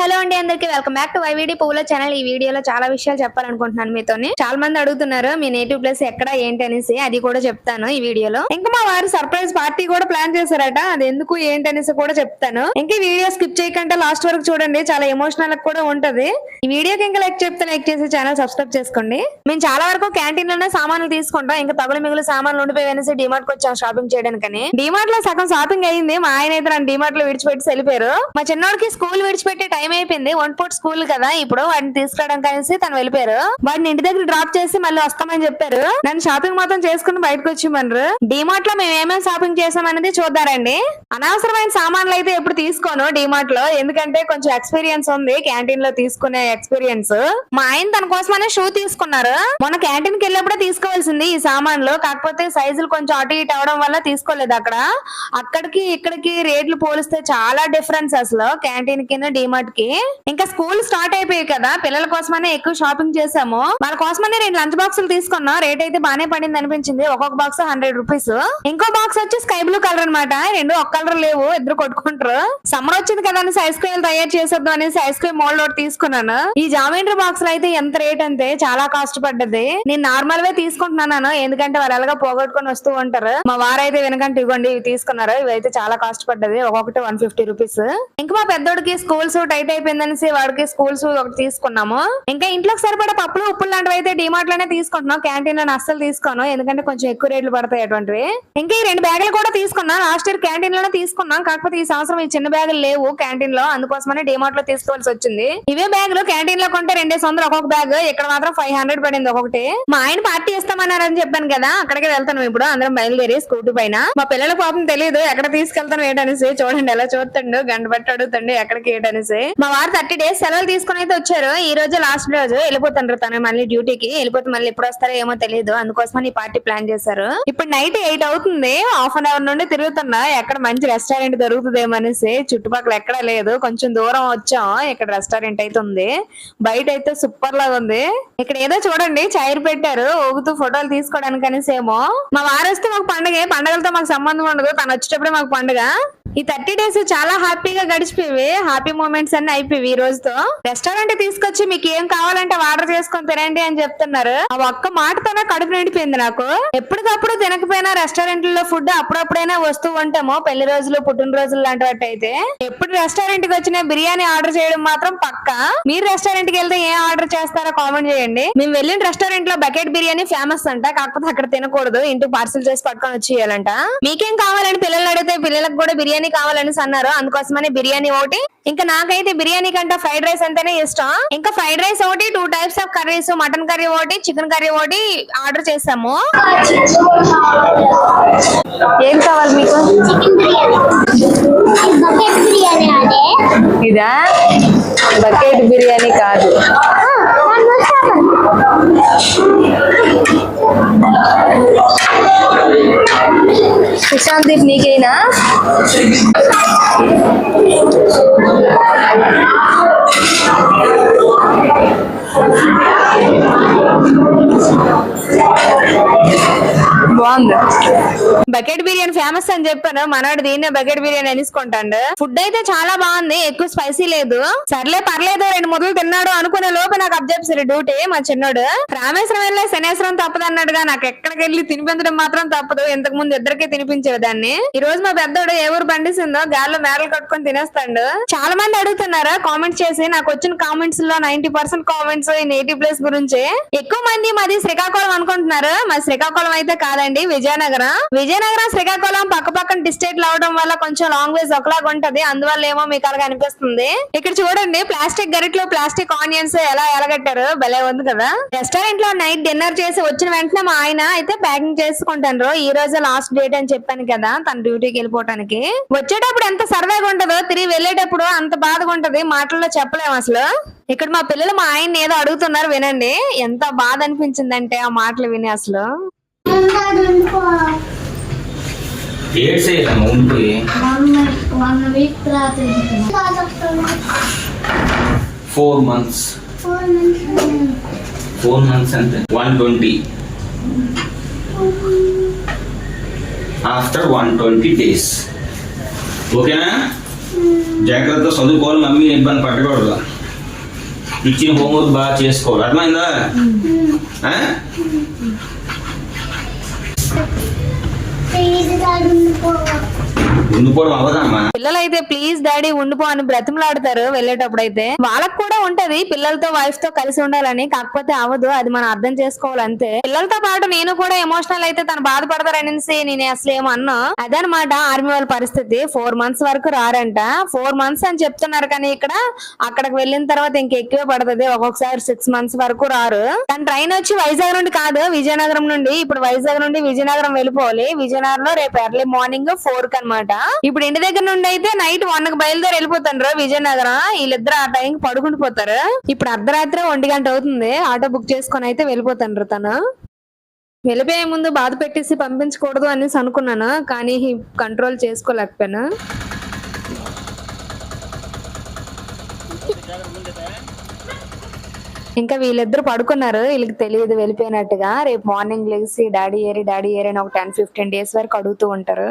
Hello అండి అందరికి. Welcome back to వైవిడి పువ్వుల ఛానల్. ఈ వీడియోలో చాలా విషయాలు చెప్పాలనుకుంటున్నాను మీతోని. చాలా మంది అడుగుతున్నారు మీ నేటివ్ ప్లేస్ ఎక్కడ ఏంటి అనేసి. అది కూడా చెప్తాను ఈ వీడియోలో. ఇంకా మా వారు సర్ప్రైజ్ పార్టీ కూడా ప్లాన్ చేశారట. అది ఎందుకు ఏంటి అనేసి కూడా చెప్తాను. ఇంకా వీడియో స్కిప్ చేయకుండా లాస్ట్ వరకు చూడండి. చాలా ఎమోషనల్ కూడా ఉంటది. ఈ వీడియోకి ఇంకా లైక్ చెప్తే లైక్ చేసి ఛానల్ సబ్స్క్రైబ్ చేసుకోండి. మేము చాలా వరకు క్యాంటీన్లోనే సామాన్లు తీసుకుంటాం. ఇంకా తగులు మిగులు సామాన్లు ఉండిపోయి అనేసి డిమార్ట్కి వచ్చాం షాపింగ్ చేయడానికని. డిమార్ట్లో సగం షాపింగ్ అయింది. మా ఆయన అయితే నన్ను డిమార్ట్లో విడిచిపెట్టి వెళ్ళిపోయారు. మా చిన్నోడికి స్కూల్ విడిచిపెట్టే టైం అయిపోయింది వన్ పూట్ స్కూల్ కదా ఇప్పుడు వాడిని తీసుకురావడం కలిసి తను వెళ్ళిపోయారు. వాడిని ఇంటి దగ్గర డ్రాప్ చేసి మళ్ళీ వస్తామని చెప్పారు. నన్ను షాపింగ్ మొత్తం చేసుకుని బయటకు వచ్చిమన్నారు డిమార్ట్లో మేము ఏమేమి షాపింగ్ చేసాం అనేది చూద్దారండి. అనవసరమైన సామాన్లు అయితే ఎప్పుడు తీసుకోను డిమార్ట్లో. ఎందుకంటే కొంచెం ఎక్స్పీరియన్స్ ఉంది క్యాంటీన్లో తీసుకునే ఎక్స్పీరియన్స్ మా ఆయన తన కోసమనే షూ తీసుకున్నారు. మొన్న క్యాంటీన్కి వెళ్ళినప్పుడే తీసుకోవాల్సింది ఈ సామాన్లు. కాకపోతే సైజులు కొంచెం అటు ఇటు అవడం వల్ల తీసుకోలేదు అక్కడ. అక్కడికి ఇక్కడికి రేట్లు పోలిస్తే చాలా డిఫరెన్స్ అసలు. క్యాంటీన్ కింద డిమార్ట్ కి. ఇంకా స్కూల్ స్టార్ట్ అయిపోయాయి కదా పిల్లల కోసమనే ఎక్కువ షాపింగ్ చేసాము వాళ్ళ కోసమనే రెండు లంచ్ బాక్సులు తీసుకున్నాం రేట్ అయితే బానే పడింది అనిపించింది. ఒక్కొక్క బాక్స్ హండ్రెడ్ రూపీస్. ఇంకో బాక్స్ వచ్చి స్కై బ్లూ కలర్ అన్నమాట. రెండు ఒక కలర్ లేవు ఇద్దరు కొట్టుకుంటారు. సమ్మర్ వచ్చింది కదా అనేసి ఐస్ క్రీమ్ తయారు చేసేద్దాం అనేసి ఐస్ క్రీమ్ మోల్డ్ ఒకటి తీసుకున్నాను. ఈ జామెంట్రీ బాక్స్లో అయితే ఎంత రేట్ అంతే చాలా కాస్ట్ పడ్డది. నేను నార్మల్ వే తీసుకుంటున్నాను ఎందుకంటే వాళ్ళు ఎలాగా పోగొట్టుకొని వస్తూ ఉంటారు. మా వారైతే వెనకంటే ఇవ్వండి ఇవి తీసుకున్నారు. ఇవి అయితే చాలా కాస్ట్ పడ్డది. ఒక్కొక్కటి వన్ ఫిఫ్టీ రూపీస్. ఇంకా మా పెద్దోడికి స్కూల్ సూట్ టైట్ అయిపోయిందనేసి వాడికి స్కూల్స్ ఒకటి తీసుకున్నాము. ఇంకా ఇంట్లోకి సరిపడా పప్పులు ఉప్పులు లాంటివి అయితే డిమార్ట్లోనే తీసుకుంటున్నాం. క్యాంటీన్లో అస్సలు తీసుకోను. ఎందుకంటే కొంచెం ఎక్కువ రేట్లు పడతాయి అటువంటివి. ఇంకా ఈ రెండు బ్యాగులు కూడా తీసుకున్నాం. లాస్ట్ ఇయర్ క్యాంటీన్లోనే తీసుకున్నాం. కాకపోతే ఈ సంవత్సరం ఈ చిన్న బ్యాగులు లేవు క్యాంటీన్లో. అందుకోసమనే డిమార్ట్లో తీసుకోవాల్సి వచ్చింది. ఇవే బ్యాగులు క్యాంటీన్లో కొంటే రెండేసి వందలు ఒక్కొక్క బ్యాగ్. ఇక్కడ మాత్రం ఫైవ్ హండ్రెడ్ పడింది ఒకటి మా ఆయన పార్టీ ఇస్తామన్నారని చెప్పాను కదా. అక్కడికి వెళ్తాను ఇప్పుడు. అందరం బయలుదేరి స్కూటీ పైన. మా పిల్లల పాపం తెలియదు ఎక్కడ తీసుకెళ్తాను ఏంటనేసి. చూడండి ఎలా చూస్తాడు. గంట బట్టి అడుగుతండి ఎక్కడికి ఏంటనేసి. మా వారు థర్టీ డేస్ సెలవులు తీసుకుని అయితే వచ్చారు. ఈ రోజు లాస్ట్ రోజు వెళ్ళిపోతుండ్రు తను మళ్ళీ డ్యూటీకి. వెళ్ళిపోతే మళ్ళీ ఎప్పుడు వస్తారో ఏమో తెలియదు అందుకోసమని ఈ పార్టీ ప్లాన్ చేశారు. ఇప్పుడు నైట్ ఎయిట్ అవుతుంది. హాఫ్ అన్ అవర్ నుండి తిరుగుతున్నా. ఎక్కడ మంచి రెస్టారెంట్ దొరుకుతుందేమో అనేసి చుట్టుపక్కల ఎక్కడ లేదు. కొంచెం దూరం వచ్చాం. ఇక్కడ రెస్టారెంట్ అయితే ఉంది. బయట అయితే సూపర్ లాగా ఉంది. ఇక్కడ ఏదో చూడండి. చైర్ పెట్టారు. ఊగుతూ ఫోటోలు తీసుకోవడానికి అనేసి ఏమో. మా వారు వస్తే మాకు పండుగ. పండుగలతో మాకు సంబంధం ఉండదు. తను వచ్చేటప్పుడే మాకు పండుగ. ఈ థర్టీ డేస్ చాలా హ్యాపీగా గడిచిపోయి హ్యాపీ మూమెంట్స్ అన్ని అయిపోయి ఈ రోజుతో. రెస్టారెంట్ తీసుకొచ్చి మీకు ఏం కావాలంటే ఆర్డర్ చేసుకొని తినండి అని చెప్తున్నారు. ఆ ఒక్క మాటతోనే కడుపు నిండిపోయింది నాకు. ఎప్పటికప్పుడు తినకపోయినా రెస్టారెంట్లో ఫుడ్ అప్పుడప్పుడైనా వస్తూ ఉంటాము. పెళ్ళి రోజులు పుట్టినరోజులు లాంటి వాటి అయితే. ఎప్పుడు రెస్టారెంట్కి వచ్చిన బిర్యానీ ఆర్డర్ చేయడం మాత్రం పక్కా. మీరు రెస్టారెంట్కి వెళ్తే ఏం ఆర్డర్ చేస్తారో కామెంట్ చేయండి. మేము వెళ్ళిన రెస్టారెంట్లో బకెట్ బిర్యానీ ఫేమస్ అంట. కాకపోతే అక్కడ తినకూడదు. ఇంటికి పార్సిల్ చేసి పట్టుకొని వచ్చేయాలంట మీకేం కావాలని పిల్లలు అడిగితే పిల్లలకు కూడా బిర్యానీ కావాలని అన్నారు. అందుకోసమని బిర్యానీ ఒకటి. ఇంకా నాకైతే బిర్యానీ కంటే ఫ్రైడ్ రైస్ అంటేనే ఇష్టం? ఇంకా ఫ్రైడ్ రైస్ ఒకటి two types of curries mutton curry ఒకటి చికెన్ కర్రీ ఒకటి ఆర్డర్ చేసాము. ఏం కావాలి మీకు? ఇదా? బకెట్ బిర్యానీ కాదు. సుశాంత్ నీకేనా? Thank you. బాగుంది. బకెట్ బిర్యానీ ఫేమస్ అని చెప్పాను. మనవాడు దీన్నే బకెట్ బిర్యానీ అనేసుకుంటాడు. ఫుడ్ అయితే చాలా బాగుంది. ఎక్కువ స్పైసీ లేదు. సర్లే పర్లేదు. రెండు ముద్దలు తిన్నాడు అనుకునే లోపు నాకు అబ్జెప్సరి డ్యూటీ మా చిన్నోడు. రామేశ్వరం వెళ్ళే శనేశ్వరం తప్పదు అన్నాడుగా. నాకు ఎక్కడికి వెళ్ళి తినిపించడం మాత్రం తప్పదు. ఇంతకు ముందు ఇద్దరికే తినిపించేదాన్ని. ఈ రోజు మా పెద్దోడు ఏ ఊరు పండిస్తుందో గాల్లో మేరలు కట్టుకొని తినేస్తాడు. చాలా మంది అడుగుతున్నారు? కామెంట్స్ చేసి. నాకు వచ్చిన కామెంట్స్లో నైన్టీ పర్సెంట్ కామెంట్స్ ఈ నేటివ్ ప్లేస్ గురించి. ఎక్కువ మంది మాది శ్రీకాకుళం అనుకుంటున్నారు. మా శ్రీకాకుళం అయితే కాదండి. విజయనగరం. విజయనగరం శ్రీకాకుళం పక్క పక్కన డిస్ట్రిక్ట్ అవడం వల్ల కొంచెం లాంగ్వేజ్ ఒకలాగా ఉంటది. అందువల్ల ఏమో మీకు అలాగ అనిపిస్తుంది. ఇక్కడ చూడండి ప్లాస్టిక్ గరిట్లో ప్లాస్టిక్ ఆనియన్స్ ఎలా ఎలగట్టారు. భలే ఉంది కదా. రెస్టారెంట్లో నైట్ డిన్నర్ చేసి వచ్చిన వెంటనే మా ఆయన అయితే ప్యాకింగ్ చేసుకుంటారు ఈ రోజు లాస్ట్ డేట్ అని చెప్పాను కదా తన డ్యూటీకి వెళ్ళిపోవటానికి. వచ్చేటప్పుడు ఎంత సర్వేగా ఉంటదో తిరిగి వెళ్ళేటప్పుడు అంత బాధగా ఉంటది. మాటల్లో చెప్పలేము అసలు. ఇక్కడ మా పిల్లలు మా ఆయన ఏదో అడుగుతున్నారు వినండి. ఎంత బాధ అనిపించిందంటే ఆ మాటలు విని అసలు. ఏడ్సేయమ్మా ఉండి ఫోర్ మంత్స్. ఫోర్ మంత్స్ అంతే one twenty. After one twenty days. ఓకేనా? జాగ్రత్త చదువుకోవాలి మమ్మీ ఇబ్బంది పట్టకూడదు ఇచ్చిన హోంవర్క్ బాగా చేసుకోవాలి. అర్థమైందా? పిల్లలైతే ప్లీజ్ డాడీ ఉండిపో అని బ్రతిమలాడతారు వెళ్ళేటప్పుడు అయితే వాళ్ళకి కూడా ఉంటది పిల్లలతో వైఫ్తో కలిసి ఉండాలని కాకపోతే అవదు అది మనం అర్థం చేసుకోవాలి అంతే పిల్లలతో పాటు నేను కూడా ఎమోషనల్ అయితే తను బాధపడతారనేసి నేను అసలు ఏమన్నా. అదనమాట ఆర్మీ వాళ్ళ పరిస్థితి. ఫోర్ మంత్స్ వరకు రారంట. ఫోర్ మంత్స్ అని చెప్తున్నారు కానీ ఇక్కడ అక్కడికి వెళ్ళిన తర్వాత ఇంక ఎక్కువే పడుతుంది. ఒక్కొక్కసారి సిక్స్ మంత్స్ వరకు రారు. కానీ ట్రైన్ వచ్చి వైజాగ్ నుండి కాదు విజయనగరం నుండి. ఇప్పుడు వైజాగ్ నుండి విజయనగరం వెళ్ళిపోవాలి. విజయ లో రేపు ఎర్లీ మార్నింగ్ ఫోర్కి అనమాట ఇప్పుడు ఇంటి దగ్గర నుండి అయితే నైట్ వన్కి బయలుదేరి వెళ్ళిపోతాను విజయనగరం. వీళ్ళిద్దరు ఆ టైం పడుకుంటూ పోతారు. ఇప్పుడు అర్ధరాత్రి ఒంటి గంట అవుతుంది. ఆటో బుక్ చేసుకొని అయితే వెళ్ళిపోతాండ్రు తను. వెళ్ళిపోయే ముందు బాధ పెట్టేసి పంపించకూడదు అనేసి అనుకున్నాను. కానీ కంట్రోల్ చేసుకోలేకపోయాను. ఇంకా వీళ్ళిద్దరు పడుకున్నారు. వీళ్ళకి తెలియదు వెళ్ళిపోయినట్టుగా. రేపు మార్నింగ్ లేచి డాడీ ఏరి డాడీ ఏరి అని ఒక టెన్ ఫిఫ్టీన్ డేస్ వరకు అడుగుతూ ఉంటారు.